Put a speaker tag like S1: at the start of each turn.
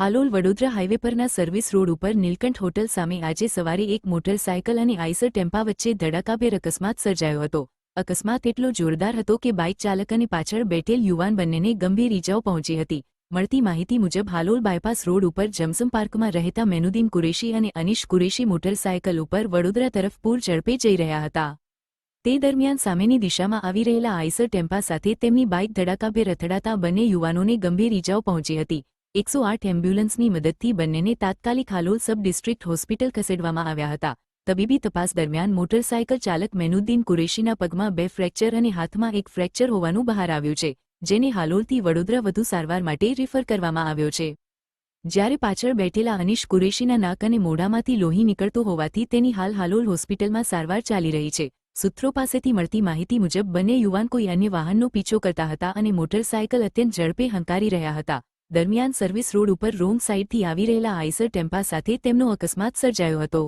S1: Halol Vadodara highway પરના service road ઉપર Nilkanth hotel સામે આજે સવારે એક મોટરસાયકલ અને આઈસર ટેમ્પા વચ્ચે ધડાકાભેર અકસ્માત સર્જાયો હતો. અકસ્માત એટલો જોરદાર હતો કે બાઇક ચાલક અને પાછળ બેઠેલ યુવાન બંનેને ગંભીર ઇજાઓ પહોંચી હતી. મળતી માહિતી મુજબ, હાલોલ બાયપાસ રોડ ઉપર જમસમ પાર્કમાં રહેતા મેનુદ્દીન કુરેશી અને અનિશ કુરેશી મોટરસાયકલ ઉપર વડોદરા તરફ પૂર ઝડપે જઈ રહ્યા હતા. તે દરમિયાન સામેની દિશામાં આવી રહેલા આઈસર ટેમ્પા સાથે તેમની બાઇક ધડાકાભેર અથડાતા બંને યુવાનોને ગંભીર ઇજાઓ પહોંચી હતી. એકસો આઠ એમ્બ્યુલન્સની મદદથી બંનેને તાત્કાલિક હાલોલ સબ ડિસ્ટ્રિક્ટ હોસ્પિટલ ખસેડવામાં આવ્યા હતા. તબીબી તપાસ દરમિયાન મોટરસાયકલ ચાલક મેનુદ્દીન કુરેશીના પગમાં બે ફ્રેક્ચર અને હાથમાં એક ફ્રેક્ચર હોવાનું બહાર આવ્યું છે, જેને હાલોલથી વડોદરા વધુ સારવાર માટે રિફર કરવામાં આવ્યો છે. જ્યારે પાછળ બેઠેલા અનીશ કુરેશીના નાક અને મોઢામાંથી લોહી નીકળતો હોવાથી તેની હાલ હાલોલ હોસ્પિટલમાં સારવાર ચાલી રહી છે. સૂત્રો પાસેથી મળતી માહિતી મુજબ, બંને યુવાન કોઈ અન્ય વાહનનો પીછો કરતા હતા અને મોટરસાયકલ અત્યંત ઝડપે હંકારી રહ્યા હતા. દરમિયાન સર્વિસ રોડ ઉપર રોંગ સાઇડથી આવી રહેલા આઈસર ટેમ્પા સાથે તેમનો અકસ્માત સર્જાયો હતો.